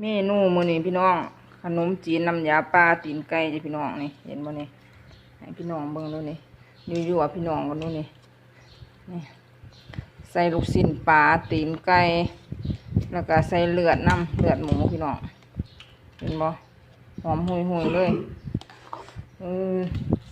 เมนูมื้อนี้พี่น้อง ขนมจีนน้ำยาปลาตีนไก่จ้ะพี่น้องนี่เห็นบ่นี่ให้พี่น้องเบิ่งดูนี่อยู่ๆอะพี่น้องกันดูนี่นี่ ใส่ลูกชิ้นปลาตีนไก่แล้วก็ใส่เลือดน้ำเลือดหมูพี่น้องเห็นบ่หอมหุยๆเลยเออ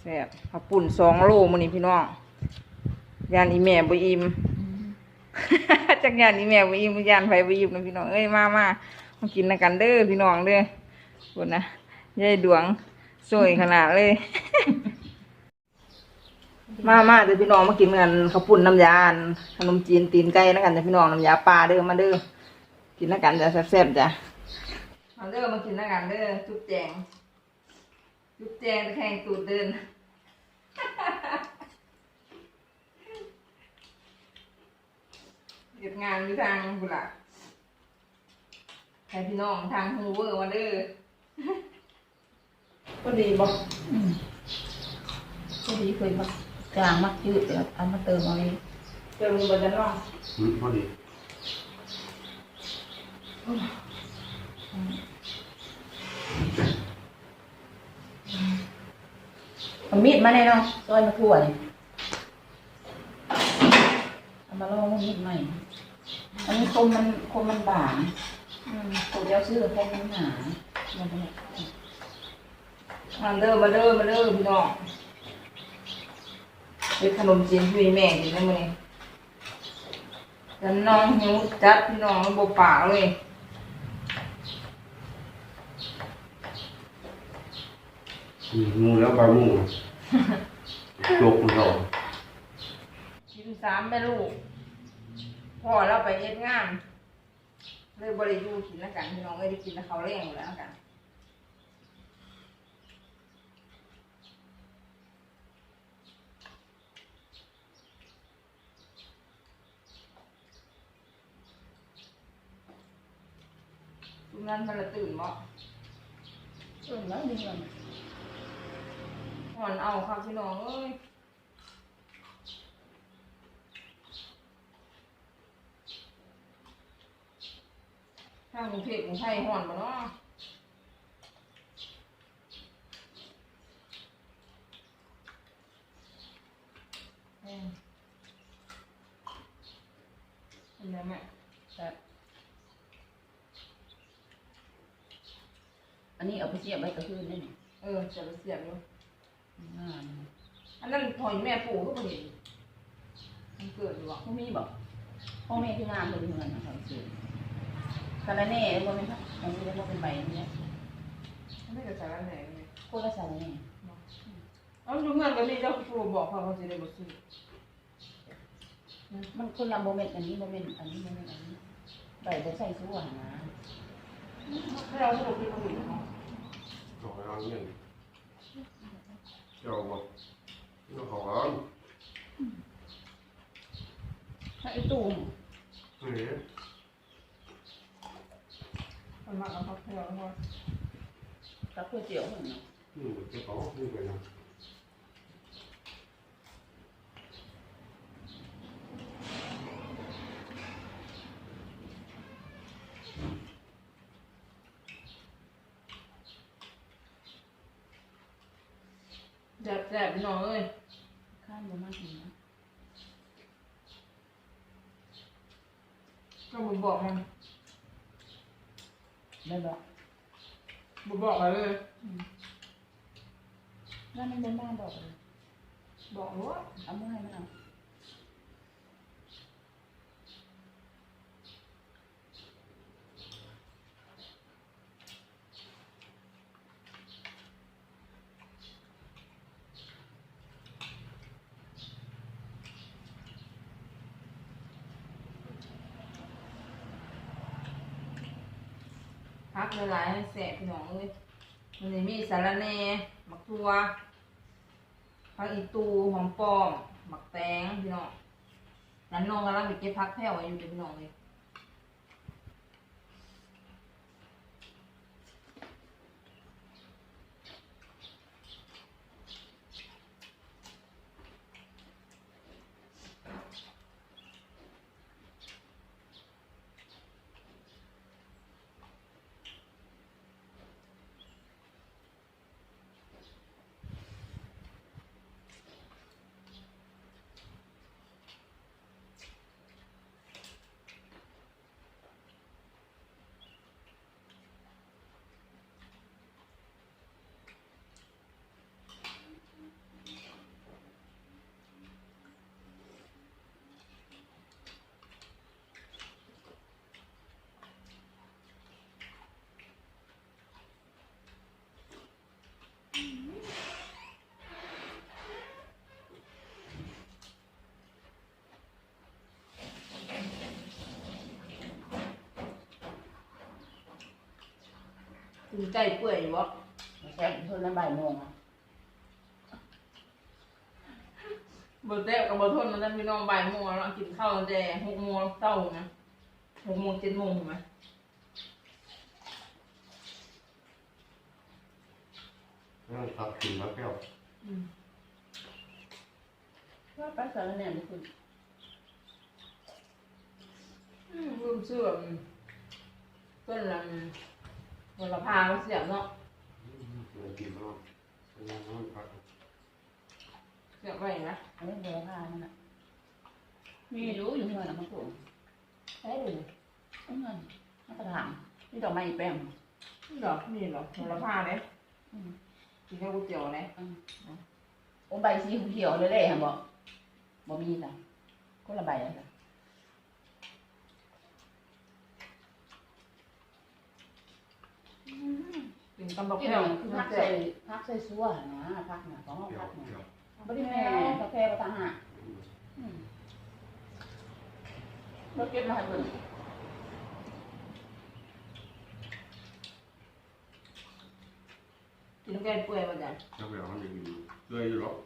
แซ่บข้าวปุ่นสองโลมื้อนี้พี่น้องยานอีแม่บ่อิ่มจักยานอีแม่บ่อิ่มยานไผบ่อิ่มนะพี่น้องเอ้ยมามา มากินนำกันเด้อพี่น้องเด้อพุ่นนะยายดวงสวยขนาดเลย มามาเดี๋ยวพี่น้องมากินกันข้าวปุ้นน้ำยานขนมจีนตีนไก่แล้วกันจ้ะพี่น้องน้ำยาปลาเด้อมาเด้อกินแล้วกันจ้ะแซ่บๆจ้ะมาเด้อมากินแล้วกันเด้อจุ๊บแจงจุ๊บแจงตะแคงตูดเดินเก็บงานอยู่ทางบุระ ให้พี่น้องทางฮูเวอร์มาเด้อก็ดีบอกพอดีเคยมาจางมักยืดเดี๋ยวเอามาเติมเอาเองเจอมึงบันจะน้องอืมพอดีเอามีดมาแน่เนาะซอยมาทั่วนี่เอามาลองมีดใหม่อันนี้คมมันคมมันบาง อืมตัวเดียวซื้อคมมันหนามันเป็นแบบมาเด้อมาเด้อมาเด้อพี่น้องเป็นขนมจีนพี่แม่กินได้มั้ยแต่น้องหิวจัดพี่น้องบ่ปากเลยอืมงูแล้วปลางูจกของเรากินสามแม่ลูกพ่อเราไปเฮ็ดงาน เลยบ่ได้อยู่กินแล้วกันพี่น้องเอ้ยได้กินแล้วเขาวแรงอยู่แล้วกันทุกนั้นมันละตื่นบ่เออแล้วดีเลยหอนเอาครับพี่น้องเอ้ย ทางกรุงเทพกรุงไทยหอนบ่เนาะเออเห็นไหมแม่แต่อันนี้เอาไปเสียบไว้กระคืนได้เนี่ยเออจะไปเสียบอยู่งานอันนั้นพอยแม่ปู่ก็บ่เห็นมันเกิดอยู่บ่พ่อมีบอกพ่อแม่ที่งานเลยเหมือนนะครับ ซื้อคาราเน่ว่าเป็นครับอันนี้เรียกว่าเป็นใบนี้มันไม่เกิดจากอะไรเลยโคตรสารเน่เอาดูเงินก็มีเจ้าปู่บอกเขาเขาจะได้บ่ซื้อมันคนละโมเมนต์อันนี้โมเมนต์อันนี้โมเมนต์อันนี้ใบจะใส่สู้หนะให้เราสรุปที่เขาอยู่เนาะจกไปเอาเงี้ยเจ้าบอกเจ้าของร้านถ้าไอ้ตู้เฮ้ย มันมาเอาเขาให้เราทั้งหมดกับก๋วยเตี๋ยวเหมือนเนาะอืมเจ้าของนี่ไปนะแซ่บแซ่บพี่น้องเอ้ยข้ามบ่มาถึงนะก็บ่บอกมัน ได้บอก บ่บอกอะไรเลยแล้วมันเป็นบ้านบอกเลยบอกว่าเอามาให้มันเอา พัก หลายให้แสบพี่น้องเอ้ยมันจะมีสาระแหน่หมักทัวผักอีตูหอมปอมหมักแตงพี่น้องนั้นน้องกำลังไปเก็บพักแพ้วไว้อยู่เด้อพี่น้องเลย ถึงใจเปื่อยอยู่บ่แซ่บเพิ่นนั้นบ่ายโมงอะบ่แซ่บกับบ่ทนมันนั้นพี่น้องบ่ายโมงแล้วเรากินข้าวตั้งแต่หกโมงเช้านะหกโมงเจ็ดโมงถูกไหมนั่งตัดกินมาแก้วอืมว่าไปสารแหน่นี่คุณอืมลืมเสื้ออืมเพิ่นละ อืมวันละพาเสียบเนาะเงินกินแล้วนั่งนั่งพักเสียบไว้นะอันนี้เบอร์ผ้ามันน่ะมีรู้อยู่เมื่อน่ะมันถูกใช่เลยเงินนักกระถางนี่ดอกไม้แป้งนี่ดอกนี่เหรอวันละพาเลยอืมกินกับก๋วยเตี๋ยวเลยโอ้ใบสีเขียวเลยเลยฮะบ่บ่มีจ้ะคนละใบเลยจ้ะ กินกับบักที่แพรเราวคือน้ำพักเจียใส่วพักใส่ซัวนะพักน่ะของเกี่ยวพักน่ะเกี่ยวบ่ได้แม่กาแฟบ่ต่างหากอืมรถเก็บมาให้เพิ่นกินแกงเปื่อยมาจ้ะจะไปเอามันอยู่ด้วยอยู่หรอก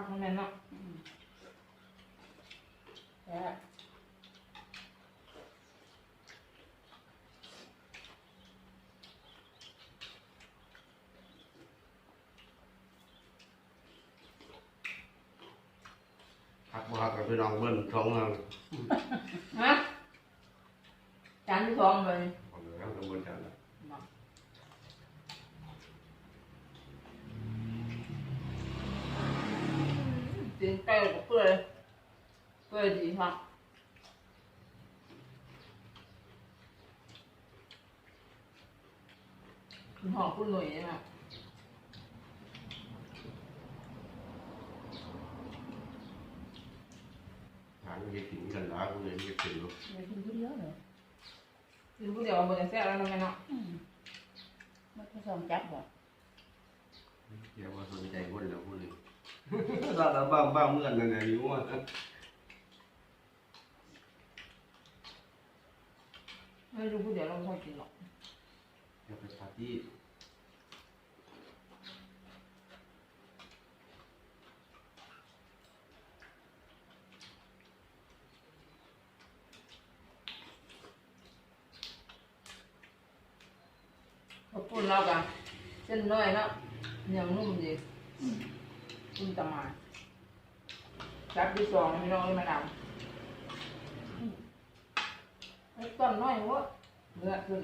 พักมันแม่นเนาะอืมแซ่บพักมากับพี่น้องเบิ้ลท้องเราฮะจานที่สองเลยเอาเลย เอากระบวนการละกินไก่กับเปื่อยเปื่อยดีครับคุณหอคุณหนุ่ยนะหางจะกินกันล้ากูเลยจะกินลูกอย่ากินผู้เดียวเลยกินผู้เดียวบนแซ่บแล้วนะแม่เนาะอืมมันผสมจับบ่เดี๋ยวว่าสนใจคนแล้วกูเลย ตาละบ้างบ้างเมื่อนนั่นแหละอยู่ว่าไม่รู้ผู้เดี๋ยวเราไม่ค่อยกินหรอกจะไปปาร์ตี้ขอบคุณเรากันเส้นน้อยเนาะเหนียวนุ่มดี คุณตะมาจับที่สองพี่น้องเลยมาดำไอ้ต้นน้อยวะเนื้อขึ้น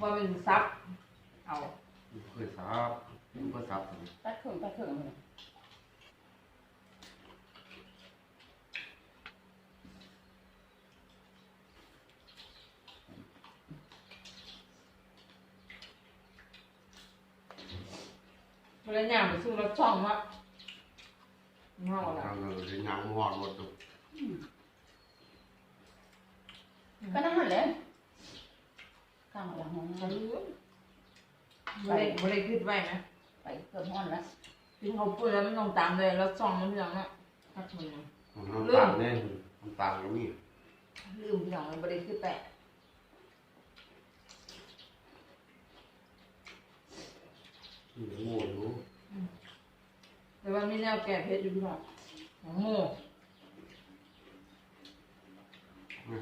ว่าเป็นซับ เอาเคยซับก็ซับตัดเครื่องตัดเครื่องเลยเวลาย่างไปซื้อรถช่องวะ เงาละทำเลยยางหอดหมดตัวอืมก็นั่นแหละข้างหลังห้องเอนั้นอไม่ได้ไม่ได้คิดไว้นะไปเกือบห้อนแล้วกินเขาวเปื่อยแล้วมันต้องตามเลยแล้วช่องมันพี่น้องเนาะทักมือน้ำตาลเนี่ยน้ำตาลก็มีลืมพี่น้องมันไม่ได้คิดแปะ หมูอยู่ แต่ว่ามีแนวแก้เพชรอยู่พี่น้องของโม่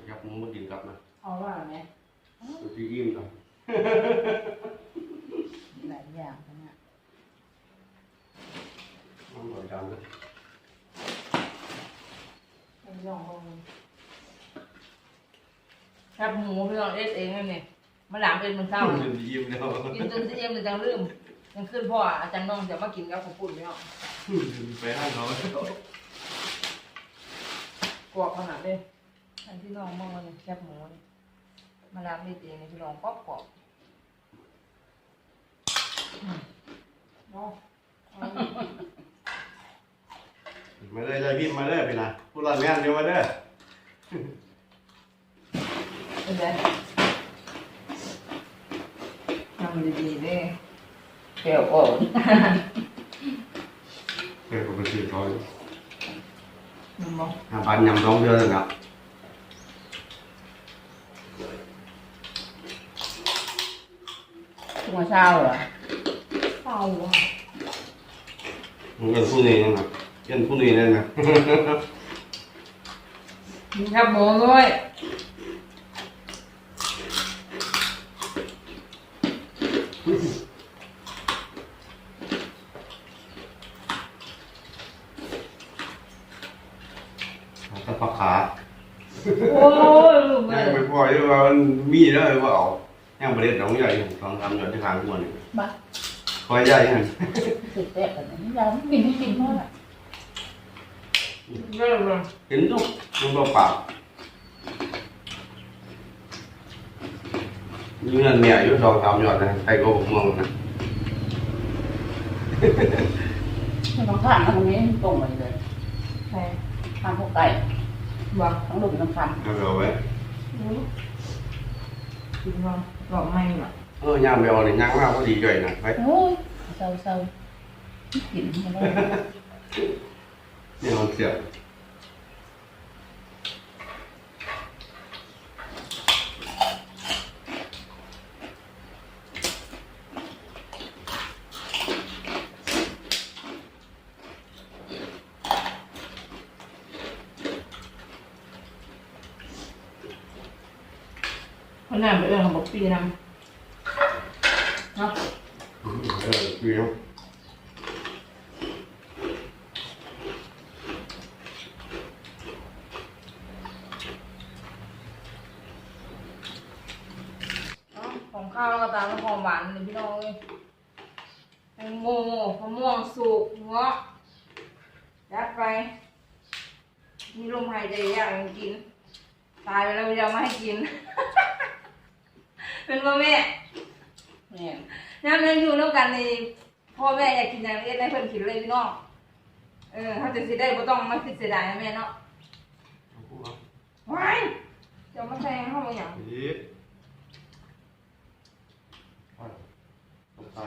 ยับมึงมากินกับนะเอาว่าไหมตัวที่อิ่มนะหลายอย่างขนาดน้ำหน่อยดำเลยเป็นย่องลงครับหมูพี่น้องเอสเองนั่นนี่มาหลามเป็นมันเศร้าจนอิ่มแล้วกินจนเสียมเลยจังลืม ยังขึ้นพ่ออาจารย์น้องจะมากินกับข้าวปุ้นพี่น้องไปให้เขากรอบขนาดเลยอันพี่น้องมองมันแคบหมูนี่มาลามนี่เองนี่พี่น้องกรอบกรอบอืมเนาะเอาอีกมาเลยเลยพี่มาเลยพี่นะพูดละแม่นเดียวมาเด้อเป็นไงทำดีๆเด้แก้วอ่อนเพื่อนก็ไปซื้อเขามึงบอกห้าพันยำสองเดือนแล้วครับหัวเช้าเหรอเต่าอะเงินผู้นี้นะครับเงินผู้นี้นั่นนะ มีครับหมูด้วย ตะพักขา โอ้ยลูกเลยังยไม่พอที่ว่ามันมีแล้วว่าเอายังประเด็นน้องใหญ่สองสามเดือนที่ทางหัวนี่บ้าคอยใหญ่ยังติดแตกกันนี่ยาวกินไม่กินเพราะอะไรเริ่มเลยเห็นทุกมันเปล่าเปล่ามีเงินเมียอยู่สองสามหยอดนะใครก็บอกมองนะไม่ต้องข้างนะตรงนี้ตรงไปเลยใช่ข้างพวกไก่ บอกทั้งดุมทั้งคันเอาไปเอาไว้กินว่าบอกไม่หรอกเออย่างไปเอาเนี่ยย่างมากก็ดีใจนะไปโอ้ยเศร้าเศร้ากินไม่ได้นี่มัน เสียบคนนั้นไปเอื้องบอกปีนำเนาะเออคือเนาะเนาะของข้าวแล้วก็ตามด้วยของหวานเลยพี่น้องเอ้ยแตงโมมะม่วงสุกเงาะยัดไป มีลมหายใจยากยังกิน ตายไปแล้วจะไม่ให้กิน เป็นพ่อแม่เนี่ยน้ำยังอยู่ร่วมกันในพ่อแม่อยากกินอย่างเอ็ดได้เพิ่นกินเลยพี่น้องเออเขาจะสิได้บ่ต้องมาคิดเสียดายนะแม่เนาะว้ายจะมาใส่เข้ามาอย่างอีกตกใจ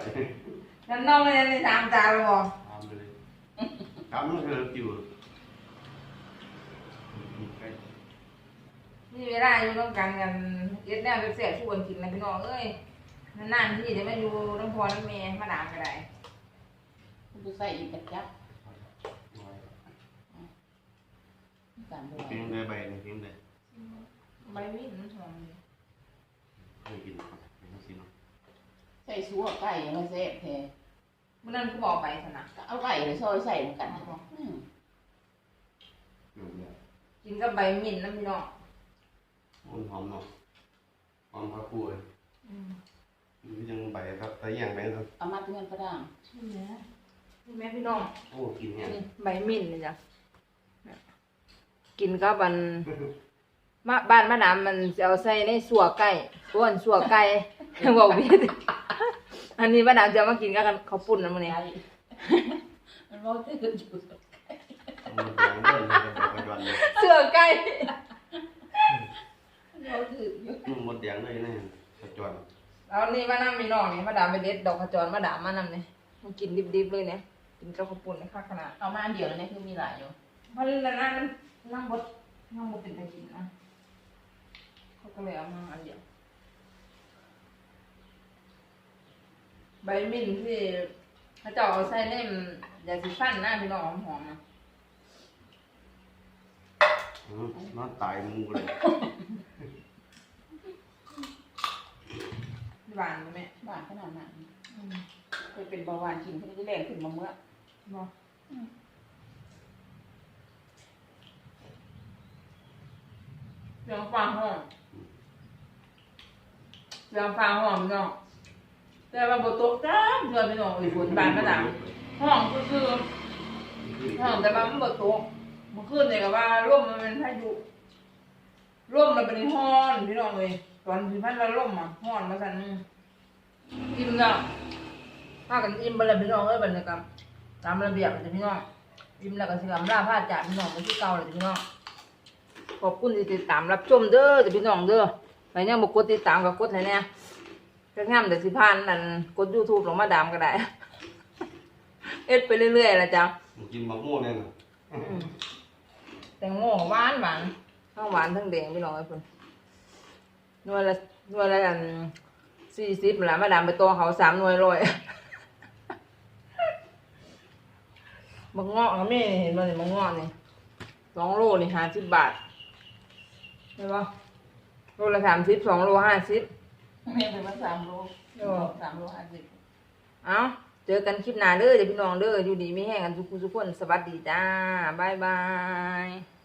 น้ำน้องเลยในสามจานเลยบ่ทำเลยทำมันคือจิ๋ว นี่เวลาอยู่ร่วมกันกันเอ็ดแนวเสียๆชวนกินนะพี่น้องเอ้ยนานๆที่จะมาอยู่น้ำพอน้ำแม่มาดามก็ได้กูใส่อีกกระจับสามตัวเพียงได้ใบนึงเพียงได้ใบมีดมันหอมดีไม่กินครับเป็นสิเนาะใส่ซัวไก่ยังไม่เสร็จแท้เมื่อนั้นกูบอกไปสนะเอาไก่เลยซอยใส่เหมือนกันอืมเดี๋ยวเนี่ยกินกับใบมีดนะพี่น้อง มันหอมเนาะหอมข้าวคั่วอืมมันยังใบครับแต่ย่างใบครับเอามาเงินประดังนี่แหละนี่แม่พี่น้องโอ้กินเนี่ยนี่ใบมิ้นนี่จ้ะกินก็บันมาบ้านมะนาวมันจะเอาใส่ในสัวไก่ก้วนสัวไก่บอกพี่อันนี้มะนาวจะเอามากินกับข้าวปุ้นนะมื้อนี้ไก่มันบอกจะอยู่มันแดงเดินมันจะไปวันเลยเสือไก่ เราถืออยู่มันหมดแดงเลยนะกระจวนเอานี่มะนาวมีน้องนี่มะนาวไปเด็ดดอกขจรมะนาวมานำนี่มันกินดิบๆเลยเนี่ยกินกับข้าวปุ้นในข้าวขนาดเอามาอันเดียวแล้วเนี่ยคือมีหลายอยู่มันนั่นนะมันนั่งบดนั่งบดเป็นไปกินนะเขาก็เลยเอามาอันเดียวใบมิ้นที่เขาเจะเอาใส่เล่มยาสีฟันหน้าพี่น้องหอมๆนะ น้าตายมูเลยหวานไหมแม่บ้านขนาดนั้นอืมเคยเป็นเบาหวานกินที่ได้แรงขึ้นมาเมื่อบอกเสียงฟ้าห้องเสียงฟ้าห้องพี่น้องแต่ว่าบทตกจ้าเดือนพี่น้องอีกฝนบานมาดังห้องก็คือห้องแต่ว่ามันบทตกเมื่อคืนเนี่ยก็ว่าร่มมันเป็นพายุร่มมันเป็นห้อนพี่น้องเลยตอนที่พันละร่มอะห้อนมาสั่นอืมอิ่มแล้วพากันอิ่มไปเลยพี่น้องเอ้ยบรรยากาศตามระเบียบเลยพี่น้องอิ่มแล้วก็เสื่อมลาพาจากพี่น้องไปที่เก่าเลยพี่น้องขอบคุณที่ติดตามรับชมเด้อจ้ะพี่น้องเด้อไปยังบอกกดติดตามกับกดให้เนี่ยก็งามแต่สิพานนั่นกดยูทูบลงมาดามก็ได้ เอ็ดไปเรื่อยๆละจ้ะกินมะม่วงเนี่ยนะ แตงโมหวานหวานทั้งหวานทั้งแดงพี่น้องไอ้เพิ่นหน่วยละหน่วยละอันสี่สิบละมาดามไปตัวเขาสามหน่วยร้อยมังงอกก็มีเห็นบ่นี่มังงอกนี่สองโลนี่ห้าสิบบาทเห็นปะโลละสามสิบสองโลห้าสิบแม่เป็นมาสามโลโอ้สามโลห้าสิบเอา เจอกันคลิปหน้าเด้อเดี๋ยวพี่น้องเด้ออยู่ดีไม่แห้งกันทุกคนทุกคนสวัสดีจ้าบ๊ายบาย